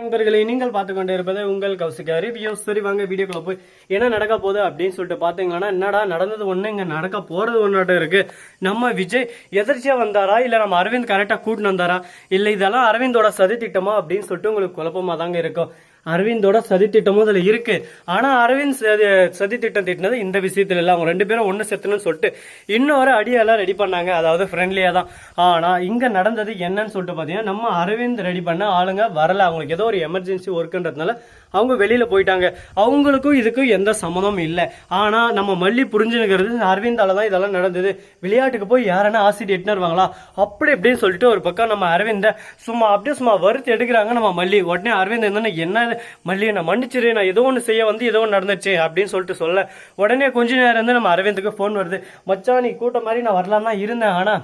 நண்பர்களை நீங்கள் பார்த்து கொண்டே இருப்பது உங்கள் கௌசிகா ரிவ்யூ. சரி வாங்க வீடியோக்குள்ள போய் என்ன நடக்க போகுது அப்படின்னு சொல்லிட்டு பார்த்தீங்கன்னா என்னடா நடந்தது ஒண்ணு இங்க நடக்க போறது ஒன்றாட்டம் இருக்கு. நம்ம விஜய் எதிர்ச்சியா வந்தாரா? இல்ல நம்ம அரவிந்த் கரெக்டா கூட்டின்னு வந்தாரா? இல்லை இதெல்லாம் அரவிந்தோட சதி திட்டமா அப்படின்னு சொல்லிட்டு உங்களுக்கு குழப்பமாக தாங்க இருக்கும். அரவிந்தோட சதித்திட்டமும் அதில் அதுல இருக்கு. ஆனா அரவிந்த் சதி சதி திட்டம் திட்டினது இந்த விஷயத்துல இல்ல. அவங்க ரெண்டு பேரும் ஒண்ணு செத்துணும்னு சொல்லிட்டு இன்னொரு அடியெல்லாம் ரெடி பண்ணாங்க. அதாவது ஃப்ரெண்ட்லியா தான். ஆனா இங்க நடந்தது என்னன்னு சொல்லிட்டு பாத்தீங்கன்னா நம்ம அரவிந்த் ரெடி பண்ண ஆளுங்க வரல. அவங்களுக்கு ஏதோ ஒரு எமர்ஜென்சி ஒர்க்குன்றதுனால அவங்க வெளியில போயிட்டாங்க. அவங்களுக்கும் இதுக்கும் எந்த சம்மந்தமும் இல்லை. ஆனா நம்ம மல்லி புரிஞ்சுனுங்கிறது அரவிந்தால தான் இதெல்லாம் நடந்தது. விளையாட்டுக்கு போய் யாரனா ஆசிட் எட்டுன்னு அப்படி இப்படின்னு சொல்லிட்டு ஒரு பக்கம் நம்ம அரவிந்த சும்மா அப்படியே சும்மா வறுத்து எடுக்கிறாங்க நம்ம மல்லி. உடனே அரவிந்த் என்னன்னு என்ன மல்லி நான் மன்னிச்சிரு நான் ஏதோ ஒன்று செய்ய வந்து ஏதோ ஒன்று நடந்துச்சு அப்படின்னு சொல்லிட்டு சொல்ல. உடனே கொஞ்ச நேரம் வந்து நம்ம அரவிந்துக்கு ஃபோன் வருது. மச்சான் நீ கூட்டம் மாதிரி நான் வரலாம் தான் இருந்தேன். ஆனா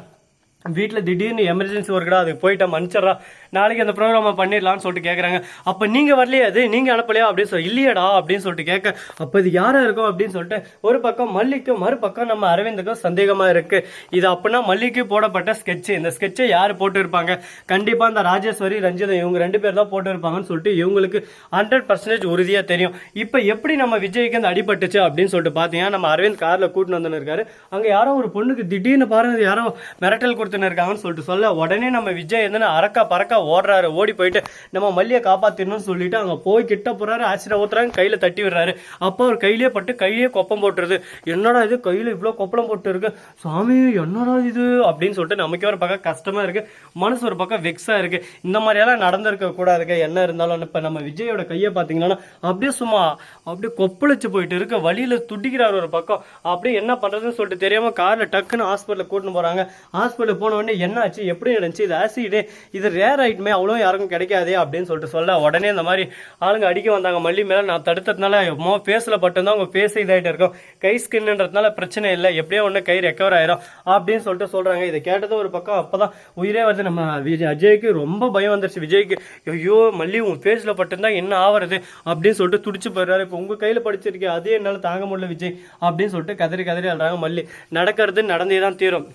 வீட்டில் திடீர்னு எமர்ஜென்சி ஒர்க்குடா அதுக்கு போயிட்டேன். மன்னிச்சிட்றா. நாளைக்கு அந்த ப்ரோக்ராமை பண்ணிடலாம்னு சொல்லிட்டு கேட்குறாங்க அப்போ நீங்கள் வரலையா அது நீங்கள் அனுப்பலையா அப்படின்னு சொல்லி இல்லையடா அப்படின்னு சொல்லிட்டு கேட்க அப்போ இது யாராக இருக்கும் அப்படின்னு சொல்லிட்டு ஒரு பக்கம் மல்லிக்கும் மறுபக்கம் நம்ம அரவிந்துக்கும் சந்தேகமாக இருக்குது இது அப்படின்னா மல்லிக்கு போடப்பட்ட ஸ்கெட்சு இந்த ஸ்கெட்சை யார் போட்டுருப்பாங்க? கண்டிப்பாக இந்த ராஜேஸ்வரி ரஞ்சிதம் இவங்க ரெண்டு பேர் தான் போட்டிருப்பாங்கன்னு சொல்லிட்டு இவங்களுக்கு ஹண்ட்ரட் பர்சன்டேஜ் உறுதியாக தெரியும். இப்போ எப்படி நம்ம விஜய்க்கு அந்த அடிபட்டுச்சு அப்படின்னு சொல்லிட்டு பார்த்தீங்கன்னா நம்ம அரவிந்த் காரில் கூட்டின்னு வந்துன்னு இருக்காரு. அங்கே யாரோ ஒரு பொண்ணுக்கு திடீர்னு பாருங்க யாரோ மிரட்டல் கொடுத்துன்னு இருக்காங்கன்னு சொல்லிட்டு சொல்ல உடனே நம்ம விஜய் வந்து அறக்கா பறக்க ஓடுறாரு. ஓடி போயிட்டு நம்ம மல்லியை காப்பாத்திரணும்னு சொல்லிட்டு அங்கே போய் கிட்ட போறாரு. ஆசிரியர் ஊத்துறாங்க கையில் தட்டி விடுறாரு. அப்போ அவர் கையிலே பட்டு கையிலே கொப்பம் போட்டுருது. என்னடா இது? கையில் இவ்வளோ கொப்பளம் போட்டு இருக்கு சாமி என்னடா இது? அப்படின்னு சொல்லிட்டு நமக்கே ஒரு பக்கம் கஷ்டமா இருக்கு. மனசு ஒரு பக்கம் வெக்ஸா இருக்கு. இந்த மாதிரியெல்லாம் நடந்திருக்க கூடாதுங்க. என்ன இருந்தாலும் இப்போ நம்ம விஜயோட கையை பார்த்தீங்கன்னா அப்படியே சும்மா அப்படியே கொப்பளிச்சு போயிட்டு இருக்கு. வழியில துடிக்கிறார் ஒரு பக்கம். அப்படியே என்ன பண்றதுன்னு சொல்லிட்டு தெரியாம கார்ல டக்குன்னு ஹாஸ்பிட்டல் கூட்டின்னு போறாங்க. ஹாஸ்பிட்டல் போன உடனே என்ன ஆச்சு? எப்படி நடந்துச்சு? இது ஆசிடு இது ரேர் ஆகிட்டுமே அவ்வளோ யாருக்கும் கிடைக்காதே அப்படின்னு சொல்லிட்டு சொல்ல உடனே இந்த மாதிரி ஆளுங்க அடிக்க வந்தாங்க. மல்லி மேலே நான் தடுத்ததுனால மோ ஃபேஸில் பட்டுந்தான் உங்கள் ஃபேஸ் இதாகிட்டு இருக்கும். கை ஸ்கின்ன்றதுனால பிரச்சனை இல்லை. எப்படியோ ஒன்று கை ரெக்கவர் ஆயிரும் அப்படின்னு சொல்லிட்டு சொல்கிறாங்க இதை கேட்டது ஒரு பக்கம் அப்பதான் உயிரே வந்து நம்ம விஜய் அஜய்க்கு ரொம்ப பயம் வந்துருச்சு. விஜய்க்கு ஐயோ மல்லி உன் ஃபேஸில் பட்டுந்தான் என்ன ஆவறது? அப்படின்னு சொல்லிட்டு துடிச்சு போயிடுறாரு. இப்போ உங்கள் கையில் படிச்சிருக்கே அதே என்னால் தாங்க முடியல விஜய் அப்படின்னு சொல்லிட்டு கதறி கதறி அழுறாங்க மல்லி. நடக்கிறது நடந்தே தான் தீரும்.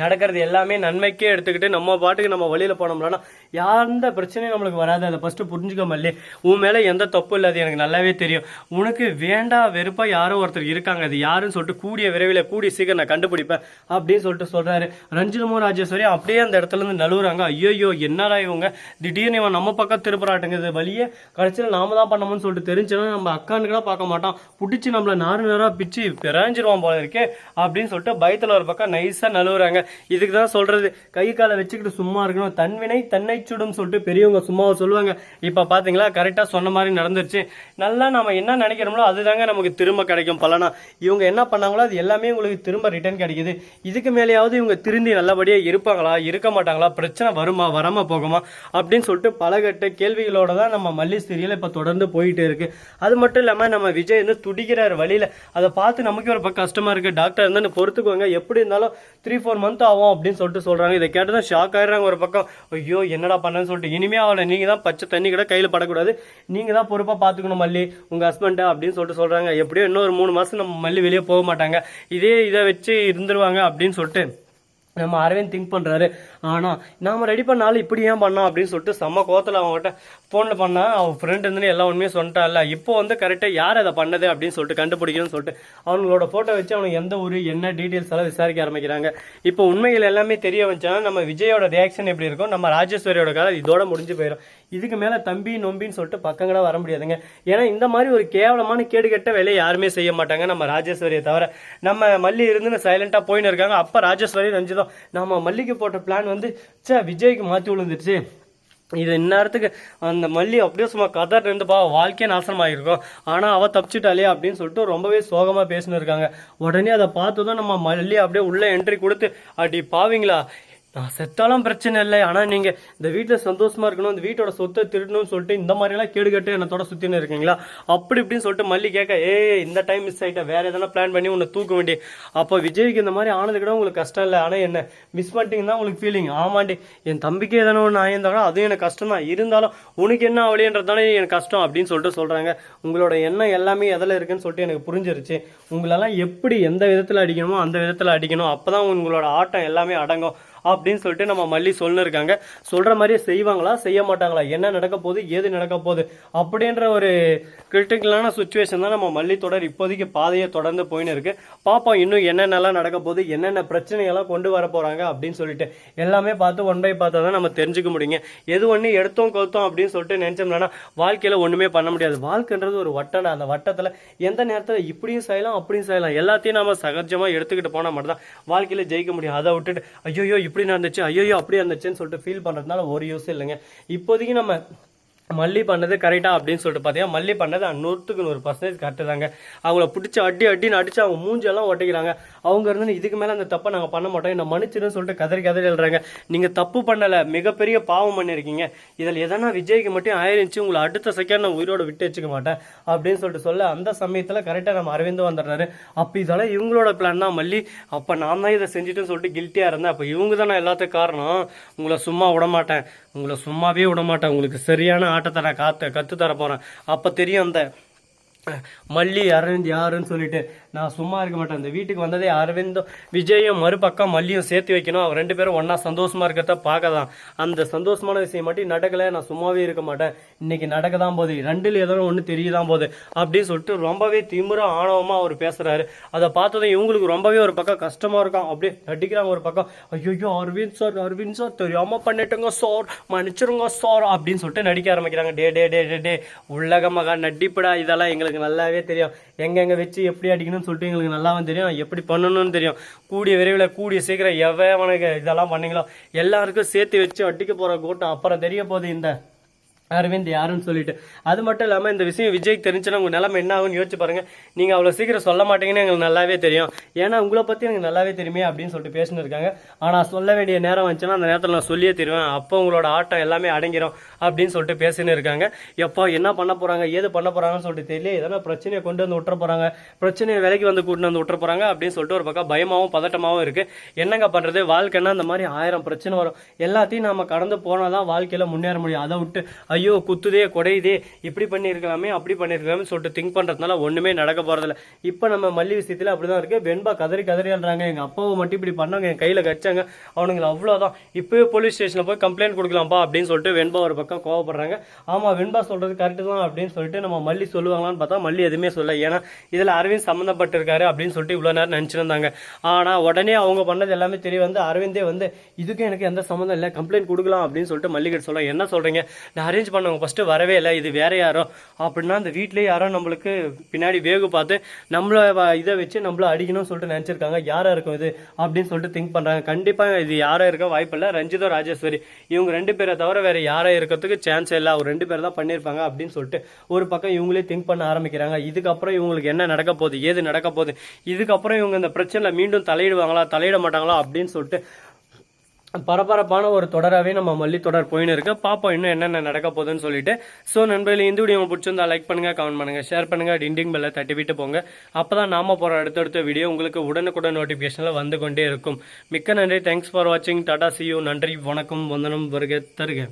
நடக்கிறது எல்லாமே நன்மைக்கே எடுத்துக்கிட்டு நம்ம பாட்டுக்கு நம்ம வழியில் போனோம்னா எந்த பிரச்சனையும் நம்மளுக்கு வராது. அதை ஃபஸ்ட்டு புரிஞ்சுக்க மல்லி. உன் மேலே எந்த தப்பு இல்லை. அது எனக்கு நல்லாவே தெரியும். உனக்கு வேண்டா வெறுப்பாக யாரோ ஒருத்தர் இருக்காங்க. அது யாருன்னு சொல்லிட்டு கூடிய விரைவில் கூடிய சீக்கிரம் நான் கண்டுபிடிப்பேன் அப்படின்னு சொல்லிட்டு சொல்கிறாரு ரஞ்சிதமோ ராஜேஸ்வரி. அப்படியே அந்த இடத்துல இருந்து நழுவுறாங்க. ஐயோ என்னடா இவங்க? திடீர்னு இவன் நம்ம பக்கம் திருப்புறாட்டுங்கிறது வழியே கடைசியில் நாம தான் பண்ணணும்னு சொல்லிட்டு தெரிஞ்சுன்னா நம்ம அக்கானுக்குலாம் பார்க்க மாட்டான். பிடிச்சி நம்மளை நாறு நேரா பிச்சு பிறஞ்சிருவான் போல இருக்கே அப்படின்னு சொல்லிட்டு பயத்தில் ஒரு பக்கம் நைஸாக நழுவுறாங்க. இதுக்கு தான் சொல்றது. கை காலை வச்சுக்கிட்டு சும்மா இருக்கணும். தன்வினை தன்னை சுடும் சொல்லிட்டு பெரியவங்க சும்மாவை சொல்லுவாங்க. இப்போ பார்த்தீங்களா கரெக்டாக சொன்ன மாதிரி நடந்துருச்சு. நல்லா நம்ம என்ன நினைக்கிறோமோ அதுதாங்க நமக்கு திரும்ப கிடைக்கும் பலனா. இவங்க என்ன பண்ணாங்களோ அது எல்லாமே உங்களுக்கு திரும்ப ரிட்டர்ன் கிடைக்குது. இதுக்கு மேலேயாவது இவங்க திருந்தி நல்லபடியாக இருப்பாங்களா? இருக்க மாட்டாங்களா? பிரச்சனை வருமா? வராம போகுமா? அப்படின்னு சொல்லிட்டு பலகட்ட கேள்விகளோட தான் நம்ம மல்லி சீரியல் இப்போ தொடர்ந்து போயிட்டு இருக்கு. அது மட்டும் இல்லாமல் நம்ம விஜய் வந்து துடிக்கிறார் வழியில். அதை பார்த்து நமக்கு ஒரு கஷ்டமாக இருக்குது டாக்டர் இருந்தால் பொறுத்துக்கோங்க. எப்படி இருந்தாலும் த்ரீ ஃபோர் மந்த் ஆகும் அப்படின்னு சொல்லிட்டு சொல்கிறாங்க இதை கேட்டு தான் ஷாக் ஆயிடுறாங்க ஒரு பக்கம். ஐயோ என்னடா பண்ணேன்னு சொல்லிட்டு. இனிமே அவளை நீங்கள் தான் பச்சை தண்ணி கூட கையில் படக்கூடாது. நீங்கள் தான் பொறுப்பாக பார்த்துக்கணும் மல்லி உங்கள் ஹஸ்பண்டை அப்படின்னு சொல்லிட்டு சொல்கிறாங்க எப்படியோ இன்னொரு மூணு மாதம் நம்ம மல்லி வெளியே போக மாட்டாங்க. இதே இதை வச்சு இருந்துருவாங்க அப்படின்னு சொல்லிட்டு நம்ம அரவிந்த் திங்க் பண்ணுறாரு ஆனால் நாம் ரெடி பண்ணாலும் இப்படி ஏன் பண்ணோம் அப்படின்னு சொல்லிட்டு செம்ம கோத்தில் அவங்ககிட்ட ஃபோனில் பண்ணால் அவன் ஃப்ரெண்ட் இருந்து எல்லா உண்மையும் சொல்லிட்டால இப்போ வந்து கரெக்டாக யார் அதை பண்ணது அப்படின்னு சொல்லிட்டு கண்டுபிடிக்கணும்னு சொல்லிட்டு அவங்களோட ஃபோட்டோ வச்சு அவனுக்கு எந்த ஊர் என்ன டீட்டெயில்ஸ் எல்லாம் விசாரிக்க ஆரம்பிக்கிறாங்க. இப்போ உண்மைகள் எல்லாமே தெரிய வச்சா நம்ம விஜயோட ரியாக்ஷன் எப்படி இருக்கும்? நம்ம ராஜேஸ்வரியோட கதை இதோட முடிஞ்சு போயிடும் இதுக்கு மேல தம்பி நொம்பின்னு சொல்லிட்டு பக்கங்களாக வர முடியாதுங்க. ஏன்னா இந்த மாதிரி ஒரு கேவலமான கேடு கெட்ட வேலையை யாருமே செய்ய மாட்டாங்க. நம்ம ராஜேஸ்வரியை தவிர நம்ம மல்லி இருந்து சைலண்டா போயின்னு இருக்காங்க. அப்ப ராஜேஸ்வரி ரஞ்சிதம் நம்ம மல்லிக்கு போட்ட பிளான் வந்து ச்சே விஜய்க்கு மாத்தி விழுந்துருச்சு. இது இந்நேரத்துக்கு அந்த மல்லி அப்படியே சும்மா கதர் இருந்துப்பா வாழ்க்கையே நாசனமாகிருக்கும் ஆனால் அவள் தப்பிச்சிட்டாலே அப்படின்னு சொல்லிட்டு ரொம்பவே சோகமாக பேசினு இருக்காங்க. உடனே அதை பார்த்து தான் நம்ம மல்லி அப்படியே உள்ளே என்ட்ரி கொடுத்து அடி பாவீங்களா? நான் செத்தாலும் பிரச்சனை இல்லை. ஆனால் நீங்கள் இந்த வீட்டில் சந்தோஷமாக இருக்கணும் இந்த வீட்டோட சொத்தை திருடணும்னு சொல்லிட்டு இந்த மாதிரிலாம் கேடு கேட்டு என்னத்தோட சுற்றினு இருக்கீங்களா? அப்படி இப்படின்னு சொல்லிட்டு மல்லி கேட்க ஏ இந்த டைம் மிஸ் ஆயிட்ட. வேறு எதனா பிளான் பண்ணி உன்னை தூக்க வேண்டிய அப்போ விஜய்க்கு இந்த மாதிரி ஆனது கூட உங்களுக்கு கஷ்டம் இல்லை. ஆனால் என்ன மிஸ் பண்ணிட்டீங்க தான் உங்களுக்கு ஃபீலிங் ஆமாண்டி என் தம்பிக்கு எதனா ஒன்று ஆயிருந்தாலும் அதுவும் எனக்கு கஷ்டம் தான். இருந்தாலும் உனக்கு என்ன அவளியன்றதானே எனக்கு கஷ்டம் அப்படின்னு சொல்லிட்டு சொல்கிறாங்க உங்களோட எண்ணம் எல்லாமே எதில் இருக்குன்னு சொல்லிட்டு எனக்கு புரிஞ்சிருச்சு. உங்களெல்லாம் எப்படி எந்த விதத்தில் அடிக்கணுமோ அந்த விதத்தில் அடிக்கணும். அப்போ தான் உங்களோட ஆட்டம் எல்லாமே அடங்கும். அப்படின்னு சொல்லிட்டு நம்ம மல்லி சொல்லிருக்காங்க சொல்ற மாதிரியே செய்வாங்களா? செய்ய மாட்டாங்களா என்ன நடக்க போகுது? ஏது நடக்க போகுது? அப்படின்ற ஒரு கிரிட்டிக்கலான சுச்சுவேஷன் தான் நம்ம மல்லி தொடர் இப்போதைக்கு பாதையை தொடர்ந்து போயின்னு இருக்கு. பார்ப்போம் இன்னும் என்னென்னலாம் நடக்க போகுது என்னென்ன பிரச்சனைகள்லாம் கொண்டு வர போறாங்க அப்படின்னு சொல்லிட்டு. எல்லாமே பார்த்து ஒன் பை பார்த்தா தான் நம்ம தெரிஞ்சுக்க முடியுங்க. எது ஒன்று எடுத்தோம் கவுத்தோம் அப்படின்னு சொல்லிட்டு நினைச்சோம்னா வாழ்க்கையில ஒண்ணுமே பண்ண முடியாது. வாழ்க்கைன்றது ஒரு வட்டம் அந்த வட்டத்தில் எந்த நேரத்தில் இப்படியும் செய்யலாம் அப்படியும் செய்யலாம். எல்லாத்தையும் நம்ம சகஜமாக எடுத்துக்கிட்டு போனால் மட்டும்தான் வாழ்க்கையில் ஜெயிக்க முடியும். அதை விட்டுட்டு ஐயோ இப்படி நடந்துச்சு ஐயோ அப்படி இருந்துச்சுன்னு சொல்லிட்டு ஃபீல் பண்றதுனால ஒரு யூஸ் இல்லைங்க. இப்போதைக்கு நம்ம மல்லி பண்ணது கரெக்டாக அப்படின்னு சொல்லிட்டு பார்த்தீங்கன்னா மல்லி பண்ணது நூற்றுக்கு நூறு பர்சன்டேஜ் கரெக்டு தாங்க. அவங்கள பிடிச்சி அடி அடின்னு அடிச்சு அவங்க மூஞ்செல்லாம் ஒட்டிக்கிறாங்க. அவங்க இருந்து இதுக்கு மேலே அந்த தப்பை நாங்கள் பண்ண மாட்டோம். என்ன மன்னிச்சிருன்னு சொல்லிட்டு கதறி கதறி எழுறாங்க நீங்கள் தப்பு பண்ணலை. மிகப்பெரிய பாவம் பண்ணியிருக்கீங்க. இதில் எதனா விஜய்க்கு மட்டும் ஆயிருந்துச்சு உங்களை அடுத்த செகண்ட் நான் உயிரோட விட்டு வச்சுக்க மாட்டேன் அப்படின்னு சொல்லிட்டு சொல்ல அந்த சமயத்தில் கரெக்டாக நம்ம அரவிந்த் வந்துடுறாரு. அப்போ இதெல்லாம் இவங்களோட பிளான் தான் மல்லி. அப்போ நான் தான் இதை செஞ்சுட்டுன்னு சொல்லிட்டு கில்ட்டியாக இருந்தேன். அப்போ இவங்க தான் எல்லாத்துக்கும் காரணம். உங்களை சும்மா விட மாட்டேன். உங்களை சும்மாவே விட மாட்டேன் உங்களுக்கு சரியான ஆட்டத்தை நான் காத்து கற்று போகிறேன் அப்போ தெரியும் அந்த மல்லி அரவிந்த் யாருன்னு சொல்லிட்டு நான் சும்மா இருக்க மாட்டேன். இந்த வீட்டுக்கு வந்ததே அரவிந்தும் விஜயும் மறுபக்கம் மல்லியும் சேர்த்து வைக்கணும். அவங்க ரெண்டு பேரும் ஒன்றா சந்தோஷமாக இருக்கிறத பார்க்கதான். அந்த சந்தோஷமான விஷயம் மட்டும் நடக்கலை நான் சும்மாவே இருக்க மாட்டேன். இன்னைக்கு நடக்க தான் போகுது. ரெண்டில் ஏதோ ஒன்று தெரியதான் போகுது. அப்படின்னு சொல்லிட்டு ரொம்பவே திமுற ஆணவமாக அவர் பேசுகிறாரு அதை பார்த்ததும் இவங்களுக்கு ரொம்பவே ஒரு பக்கம் கஷ்டமாக இருக்கும். அப்படியே நடிக்கிறாங்க ஒரு பக்கம். ஐயோ அரவிந்த் சார் அரவிந்த் சார் தெரியாமல் பண்ணிட்டுங்க சார். மன்னிச்சிருங்க சார். அப்படின்னு சொல்லிட்டு நடிக்க ஆரம்பிக்கிறாங்க. டே டே டே டே டே. உள்ளக மகா நடிப்புடா இதெல்லாம் எங்களுக்கு நல்லாவே தெரியும். எங்கெங்கே வச்சு எப்படி அடிக்கணும்னு சொல்லிட்டு எங்களுக்கு நல்லாவும் தெரியும். எப்படி பண்ணணும்னு தெரியும். கூடிய விரைவில் கூடிய சீக்கிரம் எவனுக்கு இதெல்லாம் பண்ணீங்களோ எல்லாருக்கும் சேர்த்து வச்சு அடிக்க போகிற கூட்டம் அப்புறம் தெரிய போகுது இந்த அரவிந்த் யாருன்னு சொல்லிட்டு. அது மட்டும் இல்லாமல் இந்த விஷயம் விஜய்க்கு தெரிஞ்சுன்னா உங்கள் நிலமை என்ன ஆகும்னு யோசிச்சு பாருங்கள் நீங்கள் அவ்வளோ சீக்கிரம் சொல்ல மாட்டீங்கன்னு எங்களுக்கு நல்லாவே தெரியும். ஏன்னா உங்களை பற்றி எனக்கு நல்லாவே தெரியுமே அப்படின்னு சொல்லிட்டு பேசின்னு இருக்காங்க. ஆனால் சொல்ல வேண்டிய நேரம் வந்துச்சுன்னா அந்த நேரத்தில் நான் சொல்லியே தருவேன். அப்போ உங்களோட ஆட்டம் எல்லாமே அடங்கிடும் அப்படின்னு சொல்லிட்டு பேசின்னு இருக்காங்க. எப்போ என்ன பண்ண போகிறாங்க ஏது பண்ண போகிறாங்கன்னு சொல்லிட்டு தெரியல. எதனா பிரச்சனையை கொண்டு வந்து விட்டுற போகிறாங்க பிரச்சனையை விலைக்கு வந்து கூட்டு வந்து விட்டுற போகிறாங்க அப்படின்னு சொல்லிட்டு ஒரு பக்கம் பயமாகவும் பதட்டமாகவும் இருக்குது என்னங்க பண்ணுறது வாழ்க்கைன்னா அந்த மாதிரி ஆயிரம் பிரச்சனை வரும். எல்லாத்தையும் நம்ம கடந்து போனால் தான் வாழ்க்கையில் முன்னேற முடியும். அதை விட்டு ஐயோ குத்துதே குடையுதே இப்படி பண்ணியிருக்கலாமே அப்படி பண்ணியிருக்கலாமே சொல்லிட்டு திங்க் பண்ணுறதுனால ஒன்றுமே நடக்க போகிறதில்ல இப்போ நம்ம மல்லி விஷயத்தில் அப்படி தான் இருக்குது வெண்பா கதறி கதறி அழுறாங்க எங்கள் அப்பாவை மட்டும் இப்படி பண்ணாங்க. என் கையில் கடிச்சாங்க அவனுங்களை அவ்வளோதான் இப்போவே போலீஸ் ஸ்டேஷனில் போய் கம்ப்ளைண்ட் கொடுக்கலாம்ப்பா அப்படின்னு சொல்லிட்டு வெண்பா ஒரு பக்கம் கோவப்படுறாங்க. ஆமாம் வெண்பா சொல்கிறது கரெக்டு தான் அப்படின்னு சொல்லிட்டு நம்ம மல்லி சொல்லுவாங்களான்னு பார்த்தா மல்லி எதுவுமே சொல்ல ஏன்னா இதில் அரவிந்த் சம்மந்தப்பட்டிருக்காரு அப்படின்னு சொல்லிட்டு இவ்வளோ நேரம் நினச்சிருந்தாங்க. ஆனால் உடனே அவங்க பண்ணது எல்லாமே தெரிய வந்து அரவிந்தே வந்து இதுக்கும் எனக்கு எந்த சம்மந்தம் இல்லை. கம்ப்ளைண்ட் கொடுக்கலாம் அப்படின்னு சொல்லிட்டு மல்லிகிட்ட சொல்ல என்ன சொல்கிறீங்க நான் அரேஞ்ச் பண்ணவங்க ஃபஸ்ட்டு வரவே இல்லை இது வேற யாரோ. அப்படின்னா அந்த வீட்டிலே யாரோ நம்மளுக்கு பின்னாடி வேகு பார்த்து நம்மள இதை வச்சு நம்மள அடிக்கணும்னு சொல்லிட்டு நினச்சிருக்காங்க. யாராக இருக்கும் இது? அப்படின்னு சொல்லிட்டு திங்க் பண்ணுறாங்க கண்டிப்பாக இது யாரா இருக்க வாய்ப்பு இல்லை. ரஞ்சிதோ ராஜேஸ்வரி இவங்க ரெண்டு பேரை தவிர வேற யாரா இருக்கிறதுக்கு சான்ஸ் இல்லை. அவர் ரெண்டு பேர் தான் பண்ணியிருப்பாங்க அப்படின்னு சொல்லிட்டு ஒரு பக்கம் இவங்களே திங்க் பண்ண ஆரம்பிக்கிறாங்க. இதுக்கப்புறம் இவங்களுக்கு என்ன நடக்க போகுது? ஏது நடக்க போகுது? இதுக்கப்புறம் இவங்க இந்த பிரச்சனையில் மீண்டும் தலையிடுவாங்களா? தலையிட மாட்டாங்களா? அப்படின்னு சொல்லிட்டு பரபரப்பான ஒரு தொடராகவே நம்ம மல்லி தொடர் போயின்னு இருக்கு. பார்ப்போம் இன்னும் என்னென்ன நடக்க போகுதுன்னு சொல்லிட்டு. ஸோ நண்பர்களே இந்த வீடியோ பிடிச்சிருந்தா லைக் பண்ணுங்க கமெண்ட் பண்ணுங்க ஷேர் பண்ணுங்க டிண்டிங் பெல்ல தட்டி விட்டு போங்க. அப்பதான் நாம போற அடுத்தடுத்த வீடியோ உங்களுக்கு உடனுக்குடன் நோட்டிஃபிகேஷனில் வந்து கொண்டே இருக்கும். மிக்க நன்றி தேங்க்ஸ் ஃபார் வாட்சிங் டாடா சியூ நன்றி வணக்கம் வந்தனம் வருக தருக.